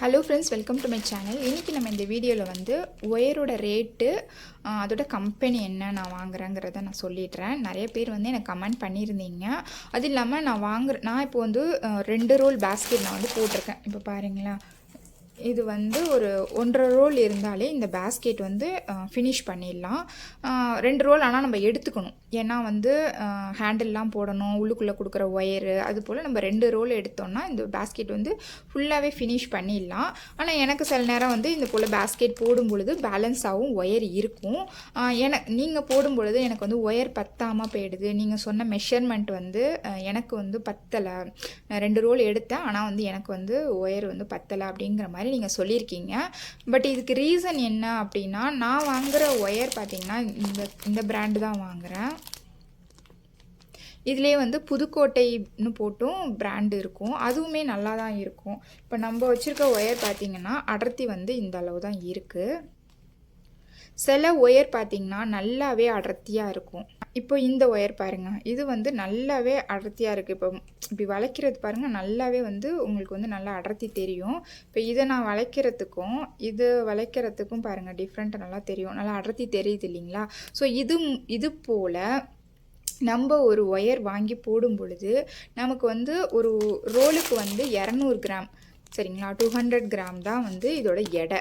Hello friends welcome to my channel இன்றைக்கி நம்ம இந்த வீடியோவில் வந்து ஒயரோட ரேட்டு அதோட கம்பெனி என்ன நான் வாங்குறேங்கிறத நான் சொல்லிடுறேன். நிறைய பேர் வந்து எனக்கு கமெண்ட் பண்ணியிருந்தீங்க. அது இல்லாமல் நான் வாங்குற நான் இப்போ வந்து ரெண்டு ரோல் பேஸ்கெட் நான் வந்து போட்டிருக்கேன். இப்போ பாருங்களேன். இது வந்து ஒரு ஒன்றரை ரோல் இருந்தாலே இந்த பேஸ்கெட் வந்து ஃபினிஷ் பண்ணிடலாம். ரெண்டு ரோல் ஆனால் நம்ம எடுத்துக்கணும். ஏன்னா வந்து ஹேண்டில்லாம் போடணும் உள்ளுக்குள்ளே கொடுக்குற ஒயரு அது போல் நம்ம ரெண்டு ரோல் எடுத்தோம்னா இந்த பேஸ்கெட் வந்து ஃபுல்லாகவே ஃபினிஷ் பண்ணிடலாம். ஆனால் எனக்கு சில நேரம் வந்து இந்த போல் பேஸ்கெட் போடும் பொழுது பேலன்ஸ் ஆகும் ஒயர் இருக்கும். என நீங்கள் போடும் பொழுது எனக்கு வந்து ஒயர் பத்தாமல் போயிடுது. நீங்கள் சொன்ன மெஷர்மெண்ட் வந்து எனக்கு வந்து பத்தலை. ரெண்டு ரோல் எடுத்தேன். ஆனால் வந்து எனக்கு வந்து ஒயர் வந்து பத்தலை அப்படிங்கிற மாதிரி நீங்கள் சொல்லியிருக்கீங்க. பட் இதுக்கு ரீசன் என்ன அப்படின்னா நான் வாங்குகிற ஒயர் பார்த்தீங்கன்னா இந்த இந்த பிராண்டு தான் வாங்குகிறேன் இதுலேயே வந்து புதுக்கோட்டைன்னு போட்டும் பிராண்டு இருக்கும். அதுவுமே நல்லா தான் இருக்கும். இப்போ நம்ம வச்சுருக்க ஒயர் பார்த்தீங்கன்னா அடர்த்தி வந்து இந்த அளவு தான் இருக்குது சில ஒயர் பார்த்திங்கன்னா நல்லாவே அடர்த்தியாக இருக்கும். இப்போ இந்த ஒயர் பாருங்கள் இது வந்து நல்லாவே அடர்த்தியாக இருக்குது இப்போ இப்படி வளைக்கிறது பாருங்கள் நல்லாவே வந்து உங்களுக்கு வந்து நல்லா அடர்த்தி தெரியும். இப்போ இதை நான் வளைக்கிறதுக்கும் இது வளைக்கிறதுக்கும் பாருங்கள் டிஃப்ரெண்ட்டாக நல்லா தெரியும். நல்லா அடர்த்தி தெரியுது இல்லைங்களா? ஸோ இது இது போல் நம்ம ஒரு ஒயர் வாங்கி போடும் பொழுது நமக்கு வந்து ஒரு ரோலுக்கு வந்து இரநூறு கிராம் சரிங்களா? டூ ஹண்ட்ரட் கிராம் தான் வந்து இதோட எடை.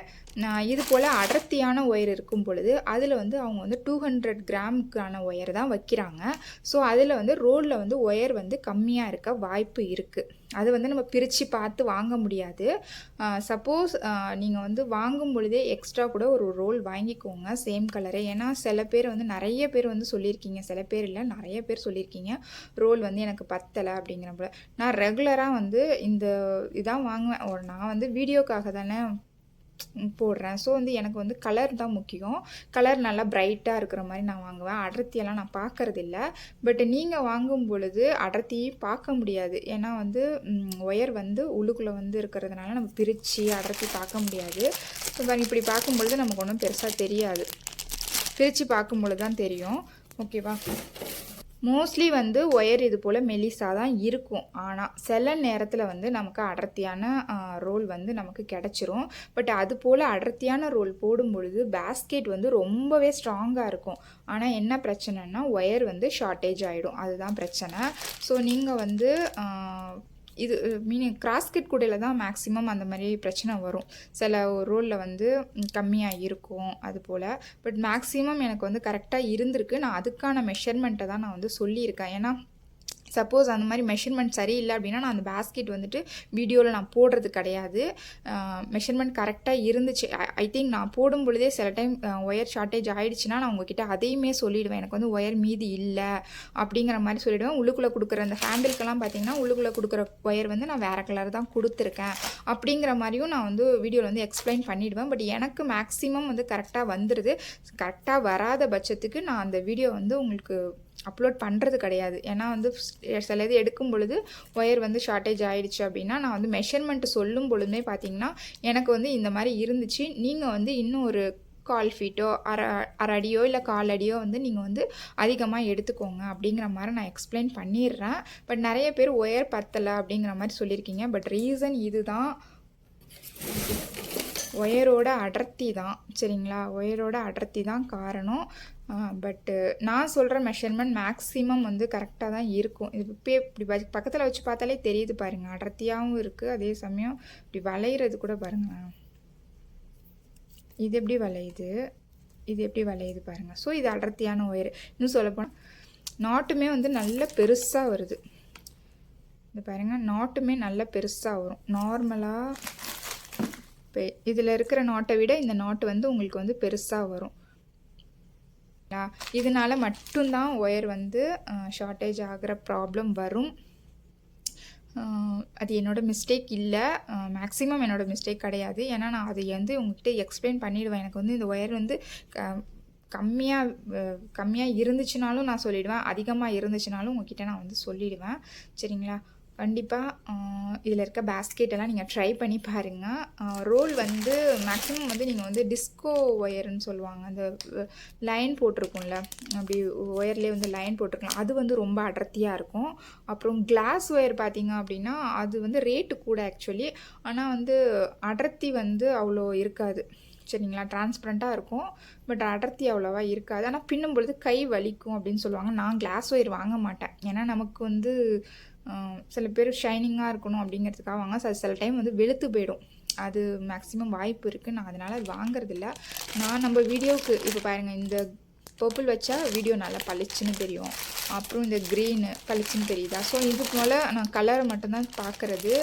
இது போல் அடர்த்தியான ஒயர் இருக்கும் பொழுது அதில் வந்து அவங்க வந்து டூ ஹண்ட்ரட் கிராமுக்கான ஒயர் தான் வைக்கிறாங்க. ஸோ அதில் வந்து ரோலில் வந்து ஒயர் வந்து கம்மியாக இருக்க வாய்ப்பு இருக்குது அது வந்து நம்ம பிரித்து பார்த்து வாங்க முடியாது. சப்போஸ் நீங்கள் வந்து வாங்கும் பொழுதே எக்ஸ்ட்ரா கூட ஒரு ரோல் வாங்கிக்கோங்க சேம் கலரே ஏன்னா சில பேர் வந்து நிறைய பேர் வந்து சொல்லியிருக்கீங்க. சில பேர் இல்லை நிறைய பேர் சொல்லியிருக்கீங்க. ரோல் வந்து எனக்கு பத்தலை அப்படிங்கிற போல. நான் ரெகுலராக வந்து இந்த இதான் வாங்குவேன். ஒரு நான் வந்து வீடியோக்காக தானே போடுறேன். ஸோ வந்து எனக்கு வந்து கலர் தான் முக்கியம். கலர் நல்லா பிரைட்டாக இருக்கிற மாதிரி நான் வாங்குவேன். அடர்த்தியெல்லாம் நான் பார்க்கறது இல்லை பட் நீங்கள் வாங்கும் பொழுது அடர்த்தியும் பார்க்க முடியாது. ஏன்னா வந்து ஒயர் வந்து உள்ளுக்குள்ளே வந்து இருக்கிறதுனால நம்ம பிரித்து அடர்த்தி பார்க்க முடியாது. ஸோ இப்படி பார்க்கும் பொழுது நமக்கு ஒன்றும் பெருசாக தெரியாது. பிரித்து பார்க்கும் பொழுது தான் தெரியும் ஓகேவா மோஸ்ட்லி வந்து ஒயர் இது போல் மெலிசாக தான் இருக்கும். ஆனால் சில நேரத்தில் வந்து நமக்கு அடர்த்தியான ரோல் வந்து நமக்கு கிடச்சிரும். பட் அது போல் அடர்த்தியான ரோல் போடும் பொழுது பேஸ்கெட் வந்து ரொம்பவே ஸ்ட்ராங்காக இருக்கும். ஆனால் என்ன பிரச்சனைனா ஒயர் வந்து ஷார்ட்டேஜ் ஆகிடும் அதுதான் பிரச்சனை. ஸோ நீங்கள் வந்து இது மீனிங் கிராஸ்கெட் கூடையில் தான் மேக்ஸிமம் அந்த மாதிரி பிரச்சனை வரும். சில ரோலில் வந்து கம்மியாக இருக்கும் அது போல். பட் மேக்ஸிமம் எனக்கு வந்து கரெக்டாக இருந்திருக்கு. நான் அதுக்கான மெஷர்மெண்ட்டை தான் நான் வந்து சொல்லியிருக்கேன். ஏன்னா சப்போஸ் அந்த மாதிரி மெஷர்மெண்ட் சரியில்லை அப்படின்னா நான் அந்த பேஸ்கெட் வந்துட்டு வீடியோவில் நான் போடுறது கிடையாது. மெஷர்மெண்ட் கரெக்டாக இருந்துச்சு. ஐ திங்க் நான் போடும் பொழுதே சில டைம் ஒயர் ஷார்ட்டேஜ் ஆகிடுச்சுன்னா நான் உங்ககிட்ட அதையுமே சொல்லிடுவேன். எனக்கு வந்து ஒயர் மீதி இல்லை அப்படிங்கிற மாதிரி சொல்லிவிடுவேன் உள்ளுக்குள்ளே கொடுக்குற அந்த ஹேண்டிலுக்கெல்லாம் பார்த்தீங்கன்னா உள்ளுக்குள்ளே கொடுக்குற ஒயர் வந்து நான் வேறு கலர் தான் கொடுத்துருக்கேன். அப்படிங்கிற மாதிரியும் நான் வந்து வீடியோவில் வந்து எக்ஸ்பிளைன் பண்ணிவிடுவேன் பட் எனக்கு மேக்ஸிமம் வந்து கரெக்டாக வந்துடுது கரெக்டாக வராத பட்சத்துக்கு நான் அந்த வீடியோ வந்து உங்களுக்கு அப்லோட் பண்ணுறது கிடையாது. ஏன்னா வந்து சில இது எடுக்கும் பொழுது ஒயர் வந்து ஷார்ட்டேஜ் ஆகிடுச்சு அப்படின்னா நான் வந்து மெஷர்மெண்ட் சொல்லும் பொழுதுமே பார்த்தீங்கன்னா எனக்கு வந்து இந்த மாதிரி இருந்துச்சு. நீங்கள் வந்து இன்னும் ஒரு கால் ஃபீட்டோ அரை அரை அடியோ இல்லை கால் அடியோ வந்து நீங்கள் வந்து அதிகமாக எடுத்துக்கோங்க அப்படிங்கிற மாதிரி நான் எக்ஸ்பிளைன் பண்ணிடுறேன். பட் நிறைய பேர் ஒயர் பத்தலை அப்படிங்கிற மாதிரி சொல்லியிருக்கீங்க. பட் ரீசன் இதுதான். ஒயரோட அடர்த்தி தான் சரிங்களா? ஒயரோட அடர்த்தி தான் காரணம். பட்டு நான் சொல்கிற மெஷர்மெண்ட் மேக்ஸிமம் வந்து கரெக்டாக தான் இருக்கும். இது இப்போ இப்படி பக்கத்தில் வச்சு பார்த்தாலே தெரியுது பாருங்கள் அடர்த்தியாகவும் இருக்குது அதே சமயம் இப்படி வளையிறது கூட பாருங்களேன். இது எப்படி வளையுது? இது எப்படி வளையுது பாருங்கள் ஸோ இது அடர்த்தியான ஒயர். இன்னும் சொல்லப்போனால் நாட்டுமே வந்து நல்ல பெருசாக வருது. இந்த பாருங்கள் நாட்டுமே நல்ல பெருசாக வரும். நார்மலாக இப்போ இதில் இருக்கிற நாட்டை விட இந்த நாட்டு வந்து உங்களுக்கு வந்து பெருசாக வரும். இதனால் மட்டும்தான் ஒயர் வந்து ஷார்ட்டேஜ் ஆகிற ப்ராப்ளம் வரும். அது என்னோட மிஸ்டேக் இல்லை. மேக்ஸிமம் என்னோட மிஸ்டேக் கிடையாது. ஏன்னா நான் அதை வந்து உங்ககிட்ட எக்ஸ்பிளைன் பண்ணிவிடுவேன் எனக்கு வந்து இந்த ஒயர் வந்து க கம்மியாக கம்மியாக இருந்துச்சுனாலும் நான் சொல்லிவிடுவேன் அதிகமாக இருந்துச்சுனாலும் உங்ககிட்ட நான் வந்து சொல்லிவிடுவேன் சரிங்களா? கண்டிப்பாக இதில் இருக்க பேஸ்கெட் எல்லாம் நீங்கள் ட்ரை பண்ணி பாருங்கள் ரோல் வந்து மேக்ஸிமம் வந்து நீங்கள் வந்து டிஸ்கோ ஒயர்னு சொல்லுவாங்க. அந்த லைன் போட்டிருக்கும்ல. அப்படி ஒயர்லேயே வந்து லைன் போட்டிருக்கலாம். அது வந்து ரொம்ப அடர்த்தியாக இருக்கும். அப்புறம் கிளாஸ் ஒயர் பார்த்தீங்க அப்படின்னா அது வந்து ரேட்டு கூட ஆக்சுவலி ஆனால் வந்து அடர்த்தி வந்து அவ்வளோ இருக்காது. சரிங்களா? டிரான்ஸ்பரண்ட்டாக இருக்கும். பட் அடர்த்தி அவ்வளோவா இருக்காது. ஆனால் பின்னும் பொழுது கை வலிக்கும் அப்படின்னு சொல்லுவாங்க. நான் கிளாஸ் ஒயர் வாங்க மாட்டேன். ஏன்னா நமக்கு வந்து சில பேர் ஷைனிங்காக இருக்கணும் அப்படிங்கிறதுக்காக வாங்க சில சில டைம் வந்து வெளுத்து போயிடும். அது மேக்ஸிமம் வாய்ப்பு இருக்குது நான் அதனால் அது வாங்குறதில்ல. நான் நம்ம வீடியோவுக்கு இப்போ பாருங்கள் இந்த பர்பிள் வச்சா வீடியோ நல்லா பளிச்சுன்னு தெரியும். அப்புறம் இந்த க்ரீனு பளிச்சுன்னு தெரியுதா? ஸோ இதுக்கு மேலே நான் கலரை மட்டும்தான் பார்க்குறது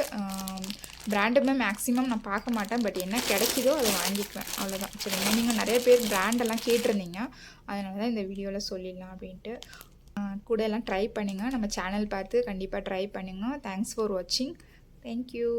பிராண்டுமே மேக்ஸிமம் நான் பார்க்க மாட்டேன். பட் என்ன கிடைக்குதோ அதை வாங்கிக்குவேன். அவ்வளோதான் சரிங்க நீங்கள் நிறைய பேர் பிராண்டெல்லாம் கேட்டிருந்தீங்க. அதனால தான் இந்த வீடியோவில் சொல்லிடலாம் அப்படின்ட்டு. கூட எல்லாம் ட்ரை பண்ணுங்கள் நம்ம சேனல் பார்த்து கண்டிப்பாக ட்ரை பண்ணுங்கள் தேங்க்ஸ் ஃபார் வாட்சிங் தேங்க்யூ